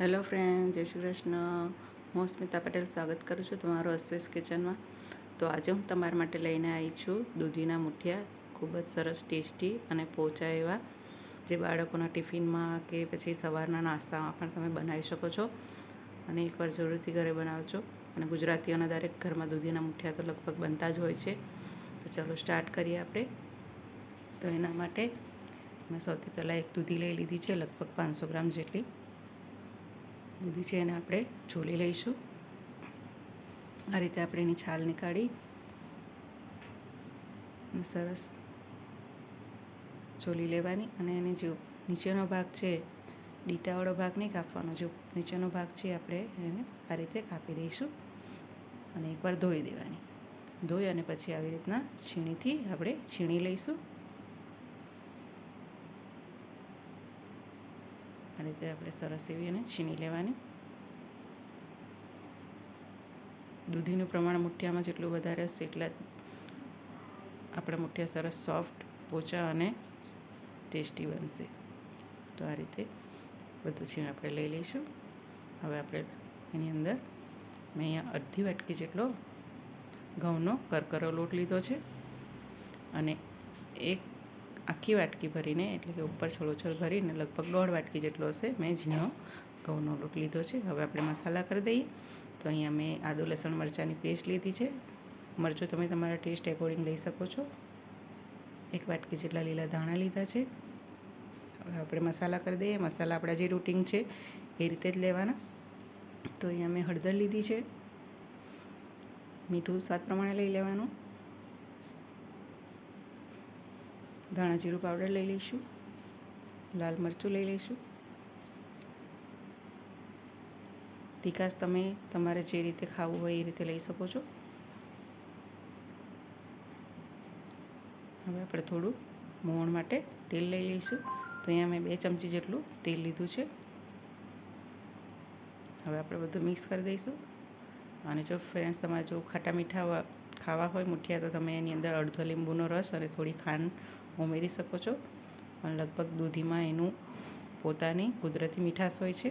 Hello friend, જય શ્રી કૃષ્ણ. હું સ્મિતા પટેલ સ્વાગત કરું છું તમારું અશ્વેસ કિચનમાં. તો આજે હું તમારા માટે લઈને આવી છું દૂધીના મુઠિયા. ખૂબ જ સરસ, ટેસ્ટી અને પોચા એવા. જે બાળકોના ટિફિનમાં કે પછી સવારના નાસ્તામાં પણ તમે બનાવી શકો છો. અને એકવાર જરૂરથી ઘરે બનાવજો. અને ગુજરાતીઓના દરેક ઘરમાં દૂધીના મુઠિયા તો લગભગ બનતા જ હોય છે. તો ચલો સ્ટાર્ટ કરીએ આપણે. તો એના માટે મેં સૌથી પહેલાં એક દૂધી લઈ લીધી છે, લગભગ પાંચસો ગ્રામ જેટલી. દૂધી છે એને આપણે છોલી લઈશું. આ રીતે આપણે એની છાલ નીકાળી સરસ છોલી લેવાની અને એને જે નીચેનો ભાગ છે, ડીટાવાળો ભાગ નહીં કાપવાનો, જે નીચેનો ભાગ છે આપણે એને આ રીતે કાપી દઈશું અને એકવાર ધોઈ દેવાની. ધોઈ અને પછી આવી રીતના છીણીથી આપણે છીણી લઈશું. આ રીતે આપણે સરસ એવી એને છીણી લેવાની દૂધીનું પ્રમાણ મુઠ્ઠિયામાં જેટલું વધારે હશે એટલા આપણા મુઠ્ઠિયા સરસ સોફ્ટ પોચા અને ટેસ્ટી બનશે તો આ રીતે બધું છીણ આપણે લઈ લઈશું હવે આપણે એની અંદર મેં અહીંયા અડધી વાટકી જેટલો ઘઉંનો કરકરો લોટ લીધો છે અને એક આખી વાટકી ભરીને, એટલે કે ઉપર છલોછલ ભરીને, લગભગ દોઢ વાટકી જેટલો હશે મેં ઝીણો ઘઉંનો લોટ લીધો છે. હવે આપણે મસાલા કરી દઈએ. તો અહીંયા મેં આદુ, લસણ, મરચાંની પેસ્ટ લીધી છે. મરચું તમે તમારા ટેસ્ટ એકોર્ડિંગ લઈ શકો છો. એક વાટકી જેટલા લીલા ધાણા લીધા છે. હવે આપણે મસાલા કરી દઈએ. મસાલા આપણા જે રૂટિન છે એ રીતે જ લેવાના. તો અહીંયા મેં હળદર લીધી છે. મીઠું સ્વાદ પ્રમાણે લઈ લેવાનું. ધાણા જીરું પાવડર લઈ લઈશું, લાલ મરચું લઈ લઈશું. તીખાશ તમે તમારે જે રીતે ખાવું હોય એ રીતે લઈ શકો છો. હવે આપણે થોડું મોણ માટે તેલ લઈ લઈશું. તો અહીંયા મેં બે ચમચી જેટલું તેલ લીધું છે. હવે આપણે બધું મિક્સ કરી દઈશું. અને જો ફ્રેન્ડ્સ તમારે જો ખાટા મીઠા ખાવા હોય, મુઠિયા, તો તમે એની અંદર અડધો લીંબુનો રસ અને થોડી ખાંડ ઉમેરી શકો છો. પણ લગભગ દૂધીમાં એનું પોતાની કુદરતી મીઠાશ હોય છે.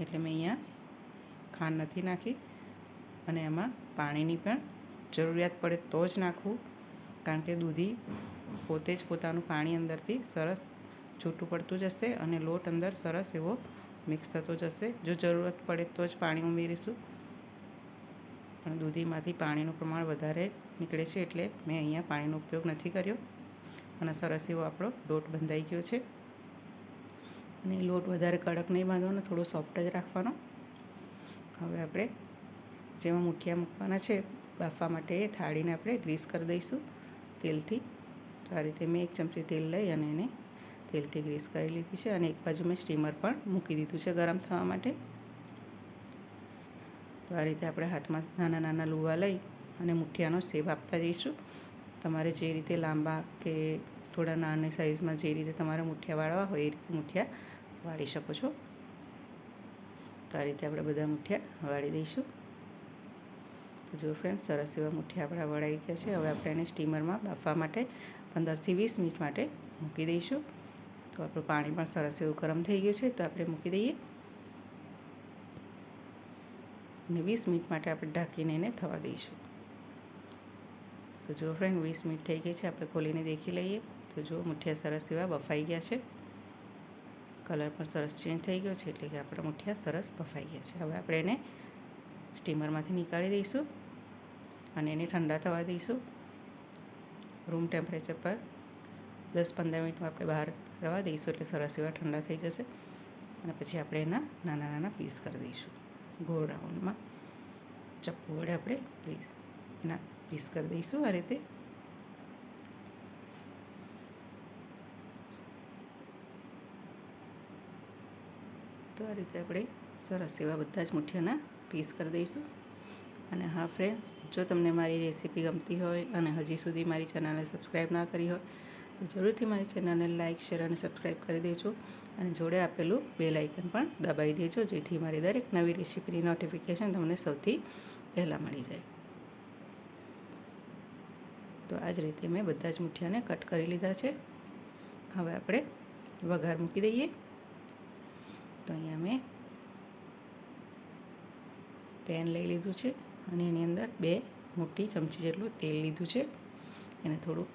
એટલે મેં અહીંયા ખાંડ નથી નાખી અને એમાં પાણીની પણ જરૂરિયાત પડે તો જ નાખવું કારણ કે દૂધી પોતે જ પોતાનું પાણી અંદરથી સરસ છૂટું પડતું જશે અને લોટ અંદર સરસ એવો મિક્સ થતો જશે. જો જરૂરત પડે તો જ પાણી ઉમેરીશું. પણ દૂધીમાંથી પાણીનું પ્રમાણ વધારે નીકળે છે એટલે મેં અહીંયા પાણીનો ઉપયોગ નથી કર્યો. અને સરસ એવો આપણો લોટ બંધાઈ ગયો છે. અને લોટ વધારે કડક નહીં બાંધવાનો, થોડો સોફ્ટ જ રાખવાનો. હવે આપણે જેમાં મૂઠિયા મૂકવાના છે, બાફવા માટે એ થાળીને આપણે ગ્રીસ કરી દઈશું તેલથી. તો આ રીતે મેં એક ચમચી તેલ લઈ અને એને તેલથી ગ્રીસ કરી લીધી છે. અને એક બાજુ મેં સ્ટીમર પણ મૂકી દીધું છે ગરમ થવા માટે. તો આ રીતે આપણે હાથમાં નાના નાના લુવા લઈ અને મુઠિયાનો સેવ આપતા જઈશું. તમારે જે રીતે લાંબા કે થોડા નાની સાઇઝમાં જે રીતે તમારે મુઠિયા વાળવા હોય એ રીતે મુઠિયા વાળી શકો છો. તો આ રીતે આપણે બધા મુઠિયા વાળી દઈશું. તો જો ફ્રેન્ડ સરસ એવા મુઠિયા આપણા વળાઈ ગયા છે. હવે આપણે એને સ્ટીમરમાં બાફવા માટે પંદરથી વીસ મિનિટ માટે મૂકી દઈશું. તો આપણું પાણી પણ સરસ એવું ગરમ થઈ ગયું છે. તો આપણે મૂકી દઈએ. અને વીસ મિનિટ માટે આપણે ઢાંકીને એને થવા દઈશું. તો જો ફ્રેન્ડ વીસ મિનિટ થઈ ગઈ છે, આપણે ખોલીને દેખી લઈએ. તો જો મુઠિયા સરસ એવા બફાઈ ગયા છે. કલર પણ સરસ ચેન્જ થઈ ગયો છે, એટલે કે આપણા મુઠિયા સરસ બફાઈ ગયા છે. હવે આપણે એને સ્ટીમરમાંથી નીકાળી દઈશું અને એને ઠંડા થવા દઈશું. રૂમ ટેમ્પરેચર પર દસ પંદર મિનિટમાં આપણે બહાર રવા દઈશું, એટલે સરસ એવા ઠંડા થઈ જશે. અને પછી આપણે એના નાના નાના પીસ કરી દઈશું. ગોળ રાઉન્ડમાં ચપ્પુ વડે આપણે પીસ એના પીસ કરી દઈશું આ રીતે. તો આ રીતે આપણે સરસ એવા બધા જ મુઠિયાના પીસ કરી દઈશું. અને હા ફ્રેન્ડ જો તમને મારી રેસીપી ગમતી હોય અને હજી સુધી મારી ચેનલને સબસ્ક્રાઈબ ના કરી હોય, તો જરૂરથી મારી ચેનલને લાઇક શેર અને સબસ્ક્રાઈબ કરી દેજો. અને જોડે આપેલું બે લાઇકન પણ દબાવી દેજો, જેથી મારી દરેક નવી રેસીપીની નોટિફિકેશન તમને સૌથી પહેલાં મળી જાય. તો આ જ રીતે મેં બધા જ મુઠિયાને કટ કરી લીધા છે. હવે આપણે વઘાર મૂકી દઈએ. તો અહીંયા મેં પેન લઈ લીધું છે અને એની અંદર બે મોટી ચમચી જેટલું તેલ લીધું છે. એને થોડું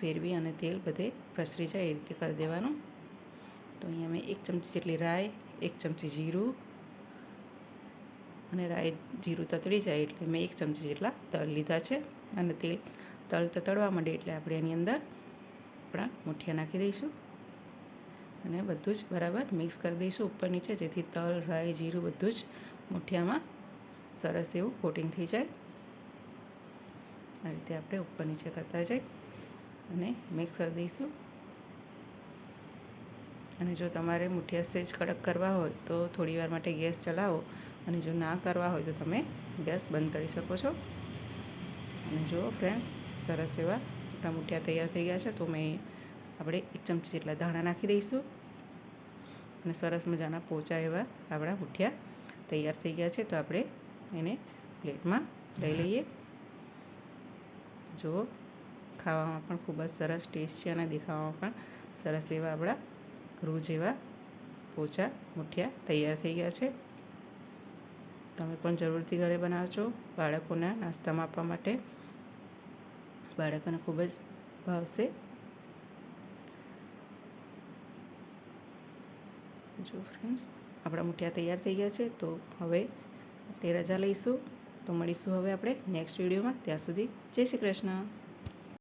ફેરવી અને તેલ બધે પ્રસરી જાય એ રીતે કરી દેવાનું. તો અહીંયા મેં એક ચમચી જેટલી રાઈ, એક ચમચી જીરું અને રાઈ જીરું તતળી જાય એટલે મેં એક ચમચી જેટલા તલ લીધા છે. અને તેલ, તલ તતળવા માંડે એટલે આપણે એની અંદર આપણા મુઠિયા નાખી દઈશું. અને બધું જ બરાબર મિક્સ કરી દઈશું ઉપર નીચે, જેથી તલ, રાઈ, જીરું બધું જ મુઠિયામાં સરસ એવું કોટિંગ થઈ જાય. આ રીતે આપણે ઉપર નીચે કરતા જઈ અને મિક્સ કરી દઈશું. અને જો તમારે મુઠિયા સેજ કડક કરવા હોય તો થોડી વાર માટે ગેસ ચલાવો. અને જો ના કરવા હોય તો તમે ગેસ બંધ કરી શકો છો. અને જુઓ ફ્રેન્ડ સરસ એવા આપણા મૂઠિયા તૈયાર થઈ ગયા છે, તો મેં આપણે એક ચમચી જેટલા ધાણા નાખી દઈશું. અને સરસ મજાના પોચા એવા આપણા મૂઠિયા તૈયાર થઈ ગયા છે, તો આપણે એને પ્લેટમાં લઈ લઈએ. જુઓ ખાવામાં પણ ખૂબ જ સરસ ટેસ્ટ છે અને દેખાવામાં પણ સરસ એવા આપણા રૂ જેવા પોચા, મૂઠિયા તૈયાર થઈ ગયા છે. તમે પણ જરૂરથી ઘરે બનાવજો બાળકોના નાસ્તામાં આપવા માટે. બાળકોને ખૂબ જ ભાવશે. જો ફ્રેન્ડ્સ આપણા મુઠિયા તૈયાર થઈ ગયા છે, તો હવે આપણે રજા લઈશું. તો મળીશું હવે આપણે નેક્સ્ટ વિડીયોમાં ત્યાં સુધી જય શ્રી કૃષ્ણ.